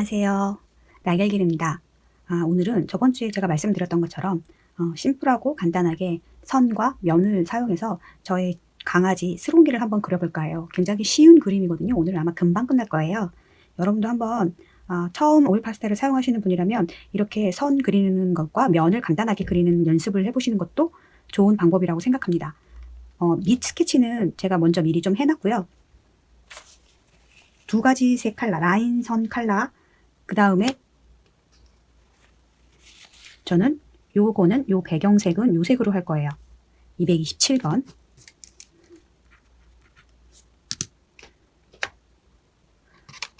안녕하세요. 날개길입니다. 아, 오늘은 저번 주에 제가 말씀드렸던 것처럼 어, 심플하고 간단하게 선과 면을 사용해서 저의 강아지 스롱기를 한번 그려볼까 해요. 굉장히 쉬운 그림이거든요. 오늘 아마 금방 끝날 거예요. 여러분도 한번 아, 처음 오일 파스텔을 사용하시는 분이라면 이렇게 선 그리는 것과 면을 간단하게 그리는 연습을 해보시는 것도 좋은 방법이라고 생각합니다. 어, 밑 스케치는 제가 먼저 미리 좀 해놨고요. 두 가지 색 칼라, 라인 선 칼라, 그 다음에 저는 요거는 요 배경색은 요 색으로 할 거예요. 227번.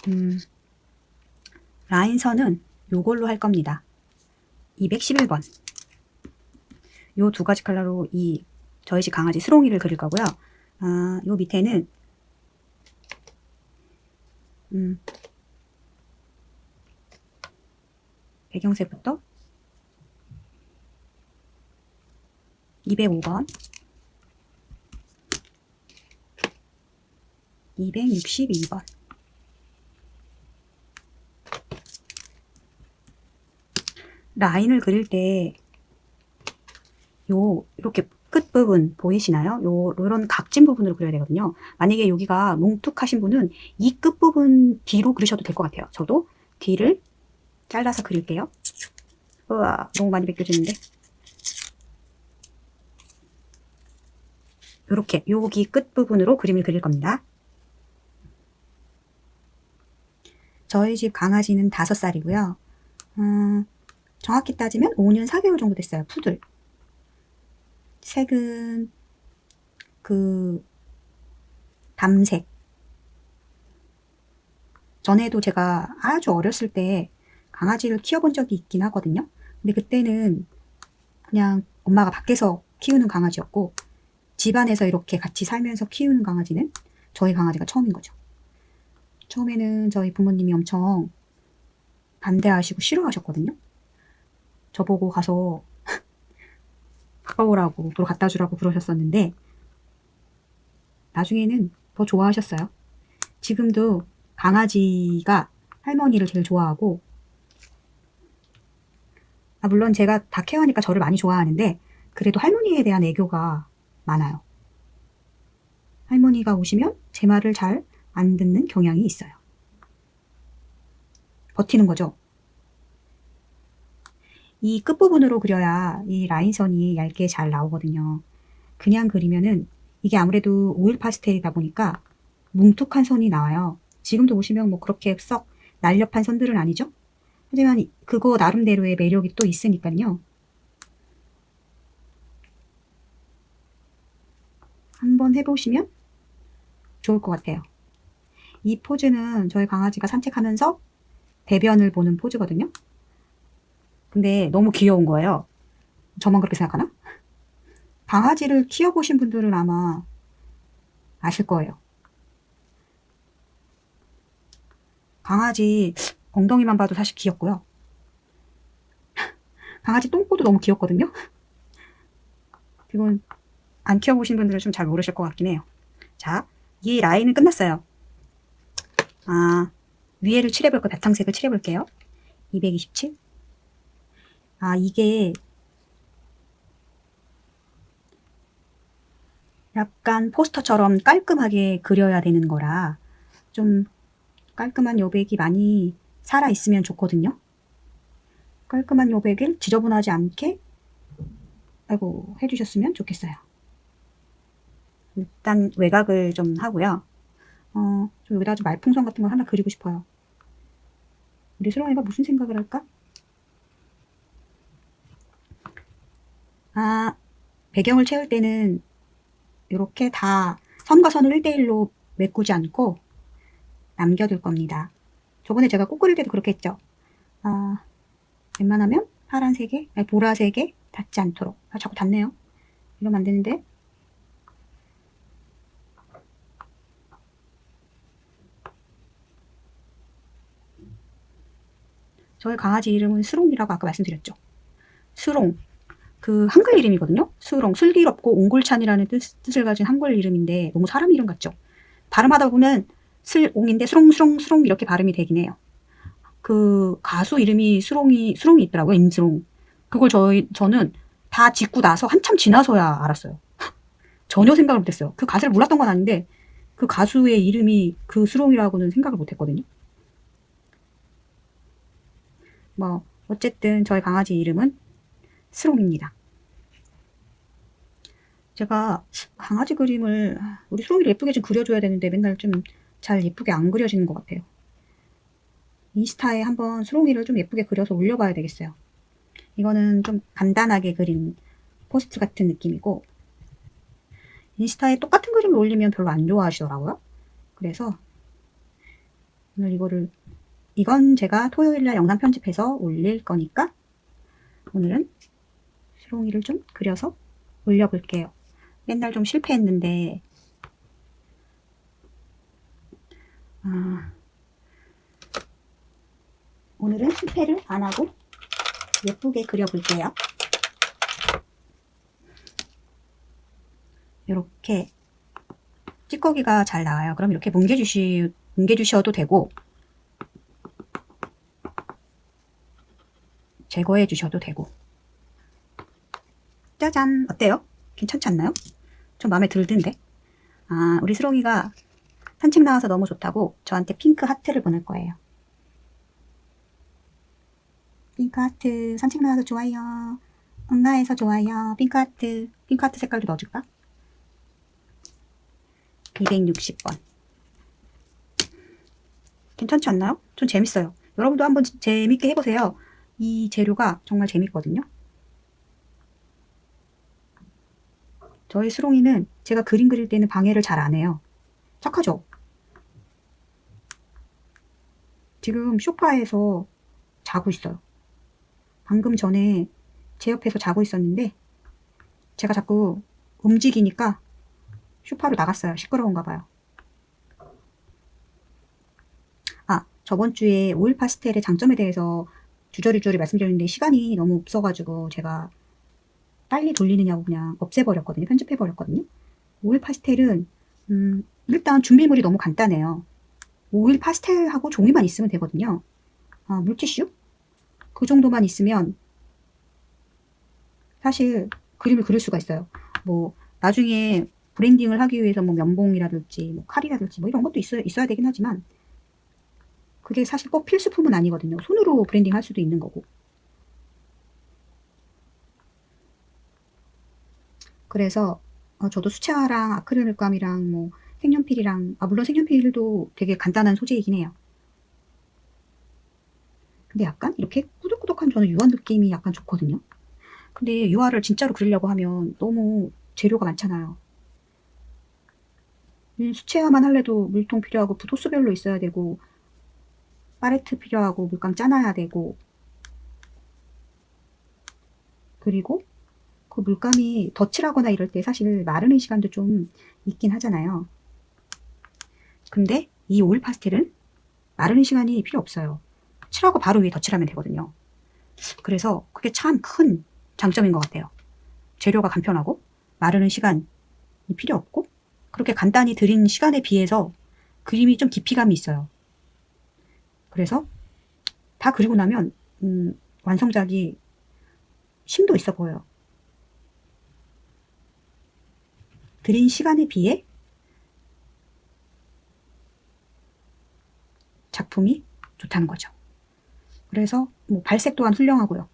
음, 라인 선은 요걸로 할 겁니다. 211번. 요 두 가지 컬러로 이 저희 집 강아지 스롱이를 그릴 거고요. 아, 요 밑에는 음, 배경색부터 205번 262번 라인을 그릴 때 요 이렇게 끝부분 보이시나요? 요 요런 각진 부분으로 그려야 되거든요. 만약에 여기가 뭉툭하신 분은 이 끝부분 뒤로 그리셔도 될 것 같아요. 저도 뒤를 잘라서 그릴게요. 우와, 너무 많이 벗겨지는데. 요렇게 여기 끝부분으로 그림을 그릴 겁니다. 저희 집 강아지는 5살이고요. 음, 정확히 따지면 5년 4개월 정도 됐어요. 푸들. 색은 그 담색. 전에도 제가 아주 어렸을 때 강아지를 키워본 적이 있긴 하거든요. 근데 그때는 그냥 엄마가 밖에서 키우는 강아지였고 집안에서 이렇게 같이 살면서 키우는 강아지는 저희 강아지가 처음인 거죠. 처음에는 저희 부모님이 엄청 반대하시고 싫어하셨거든요. 저보고 가서 가까우라고 도로 갖다 주라고 그러셨었는데 나중에는 더 좋아하셨어요. 지금도 강아지가 할머니를 제일 좋아하고 아, 물론 제가 다 케어하니까 저를 많이 좋아하는데 그래도 할머니에 대한 애교가 많아요. 할머니가 오시면 제 말을 잘 안 듣는 경향이 있어요. 버티는 거죠. 이 끝부분으로 그려야 이 라인선이 얇게 잘 나오거든요. 그냥 그리면은 이게 아무래도 오일 파스텔이다 보니까 뭉툭한 선이 나와요. 지금도 보시면 뭐 그렇게 썩 날렵한 선들은 아니죠? 하지만 그거 나름대로의 매력이 또 있으니까요. 한번 해보시면 좋을 것 같아요. 이 포즈는 저희 강아지가 산책하면서 대변을 보는 포즈거든요. 근데 너무 귀여운 거예요. 저만 그렇게 생각하나? 강아지를 키워보신 분들은 아마 아실 거예요. 강아지 엉덩이만 봐도 사실 귀엽고요. 강아지 똥꼬도 너무 귀엽거든요. 이건 안 키워보신 분들은 좀 잘 모르실 것 같긴 해요. 자, 이 라인은 끝났어요. 아, 위에를 칠해볼 거 바탕색을 칠해볼게요. 227. 아, 이게 약간 포스터처럼 깔끔하게 그려야 되는 거라 좀 깔끔한 여백이 많이 살아있으면 좋거든요. 깔끔한 여백을 지저분하지 않게 아이고 해주셨으면 좋겠어요. 일단 외곽을 좀 하고요. 어, 좀 여기다 좀 말풍선 같은 걸 하나 그리고 싶어요. 우리 수롱이가 무슨 생각을 할까? 아, 배경을 채울 때는 이렇게 다 선과 선을 1대1로 메꾸지 않고 남겨둘 겁니다. 저번에 제가 꽃 그릴 때도 그렇게 했죠. 아, 웬만하면 파란색에, 아니, 보라색에 닿지 않도록. 아, 자꾸 닿네요. 이러면 안 되는데. 저희 강아지 이름은 수롱이라고 아까 말씀드렸죠. 수롱. 그 한글 이름이거든요. 수롱. 슬기롭고 옹골찬이라는 뜻, 뜻을 가진 한글 이름인데 너무 사람 이름 같죠. 발음하다 보면 슬옹인데 수롱수롱수롱 이렇게 발음이 되긴 해요. 그 가수 이름이 수롱이 수롱이 있더라고요. 임수롱. 그걸 저희 저는 다 짓고 나서 한참 지나서야 알았어요. 전혀 생각을 못했어요. 그 가수를 몰랐던 건 아닌데 그 가수의 이름이 그 수롱이라고는 생각을 못했거든요. 뭐 어쨌든 저희 강아지 이름은 수롱입니다. 제가 강아지 그림을 우리 수롱이를 예쁘게 좀 그려줘야 되는데 맨날 좀 잘 예쁘게 안 그려지는 것 같아요. 인스타에 한번 수롱이를 좀 예쁘게 그려서 올려봐야 되겠어요. 이거는 좀 간단하게 그린 포스트 같은 느낌이고 인스타에 똑같은 그림을 올리면 별로 안 좋아하시더라고요. 그래서 오늘 이거를 이건 제가 토요일날 영상 편집해서 올릴 거니까 오늘은 수롱이를 좀 그려서 올려볼게요. 맨날 좀 실패했는데 아, 오늘은 실패를 안 하고 예쁘게 그려볼게요. 이렇게 찌꺼기가 잘 나와요. 그럼 이렇게 뭉개주시, 뭉개주셔도 되고 제거해 주셔도 되고 짜잔 어때요? 괜찮지 않나요? 좀 마음에 들던데 아 우리 수롱이가 산책 나와서 너무 좋다고 저한테 핑크 하트를 보낼 거예요 핑크 하트 산책 나와서 좋아요 응가해서 좋아요 핑크 하트 핑크 하트 색깔도 넣어줄까? 260번 괜찮지 않나요? 좀 재밌어요 여러분도 한번 재밌게 해보세요 이 재료가 정말 재밌거든요 저희 수롱이는 제가 그림 그릴 때는 방해를 잘 안 해요. 착하죠? 지금 소파에서 자고 있어요. 방금 전에 제 옆에서 자고 있었는데 제가 자꾸 움직이니까 소파로 나갔어요. 시끄러운가 봐요. 아, 저번 주에 오일 파스텔의 장점에 대해서 주저리주저리 말씀드렸는데 시간이 너무 없어가지고 제가 빨리 돌리느냐고 그냥 없애버렸거든요. 편집해버렸거든요. 오일 파스텔은 음, 일단 준비물이 너무 간단해요. 오일 파스텔하고 종이만 있으면 되거든요. 아, 물티슈? 그 정도만 있으면 사실 그림을 그릴 수가 있어요. 뭐 나중에 브랜딩을 하기 위해서 뭐 면봉이라든지 뭐 칼이라든지 뭐 이런 것도 있어야, 있어야 되긴 하지만 그게 사실 꼭 필수품은 아니거든요. 손으로 브랜딩 할 수도 있는 거고. 그래서 어, 저도 수채화랑 아크릴 물감이랑 뭐 색연필이랑 아 물론 색연필도 되게 간단한 소재이긴 해요. 근데 약간 이렇게 꾸덕꾸덕한 저는 유화 느낌이 약간 좋거든요. 근데 유화를 진짜로 그리려고 하면 너무 재료가 많잖아요. 음, 수채화만 할래도 물통 필요하고 도수별로 있어야 되고 팔레트 필요하고 물감 짜놔야 되고 그리고 그 물감이 덧칠하거나 이럴 때 사실 마르는 시간도 좀 있긴 하잖아요. 근데 이 오일 파스텔은 마르는 시간이 필요 없어요. 칠하고 바로 위에 덧칠하면 되거든요. 그래서 그게 참 큰 장점인 것 같아요. 재료가 간편하고 마르는 시간이 필요 없고 그렇게 간단히 들인 시간에 비해서 그림이 좀 깊이감이 있어요. 그래서 다 그리고 나면 음, 완성작이 심도 있어 보여요. 들인 시간에 비해 작품이 좋다는 거죠. 그래서 뭐 발색 또한 훌륭하고요.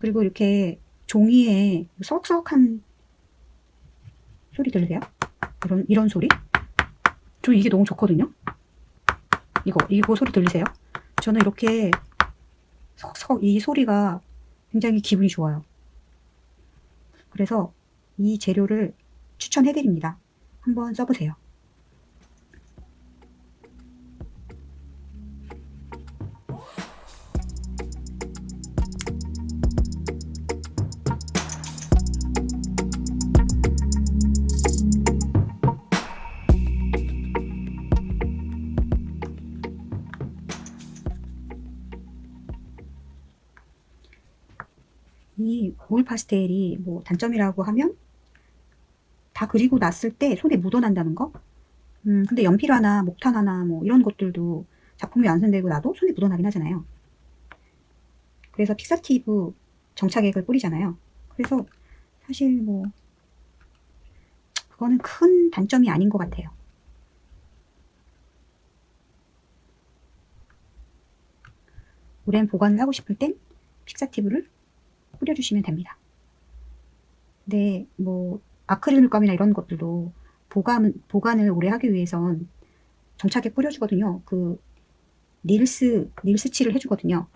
그리고 이렇게 종이에 썩썩한 소리 들리세요? 이런 이런 소리? 저 이게 너무 좋거든요. 이거 이거 소리 들리세요? 저는 이렇게 석석 이 소리가 굉장히 기분이 좋아요. 그래서 이 재료를 추천해드립니다. 한번 써보세요. 이 오일 파스텔이 뭐 단점이라고 하면 다 그리고 났을 때 손에 묻어난다는 거? 음, 근데 연필 하나, 목탄 하나, 뭐 이런 것들도 작품이 완성되고 나도 손에 묻어나긴 하잖아요. 그래서 픽사티브 정착액을 뿌리잖아요. 그래서 사실 뭐 그거는 큰 단점이 아닌 것 같아요. 오랜 보관을 하고 싶을 땐 픽사티브를 뿌려주시면 됩니다. 근데 뭐 아크릴 물감이나 이런 것들도 보관, 보관을 오래 하기 위해선 정착에 뿌려주거든요. 그 닐스, 닐스 칠을 해주거든요.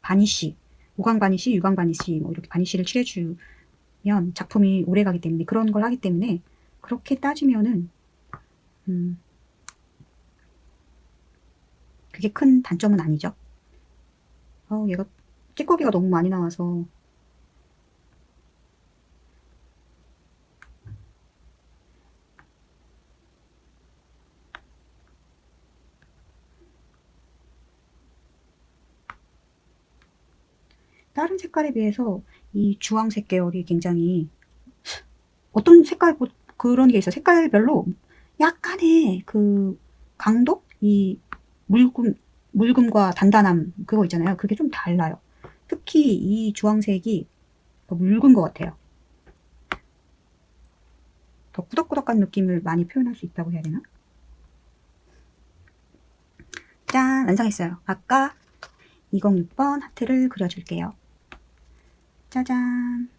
바니쉬, 무광 바니쉬, 유광 바니쉬, 뭐 이렇게 바니쉬를 칠해주면 작품이 오래 가기 때문에 그런 걸 하기 때문에 그렇게 따지면은 음, 그게 큰 단점은 아니죠. 어, 얘가 찌꺼기가 너무 많이 나와서 다른 색깔에 비해서 이 주황색 계열이 굉장히 어떤 색깔 뭐 그런 게 있어. 색깔별로 약간의 그 강도, 이 묽음 묽음과 단단함 그거 있잖아요. 그게 좀 달라요. 특히 이 주황색이 더 묽은 것 같아요. 더 꾸덕꾸덕한 느낌을 많이 표현할 수 있다고 해야 되나? 짠! 완성했어요. 아까 206번 하트를 그려줄게요. 짜잔!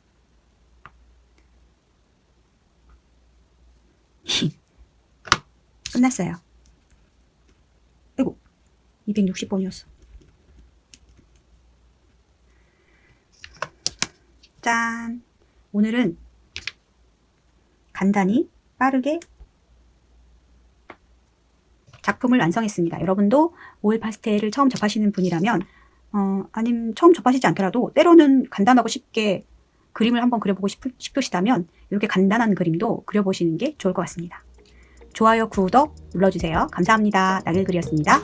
끝났어요. 아이고, 260번이었어. 짠! 오늘은 간단히 빠르게 작품을 완성했습니다. 여러분도 오일 파스텔을 처음 접하시는 분이라면 어, 아님 처음 접하시지 않더라도 때로는 간단하고 쉽게 그림을 한번 그려보고 싶으, 싶으시다면 이렇게 간단한 그림도 그려보시는 게 좋을 것 같습니다. 좋아요, 구독 눌러주세요. 감사합니다. 낙일글이었습니다.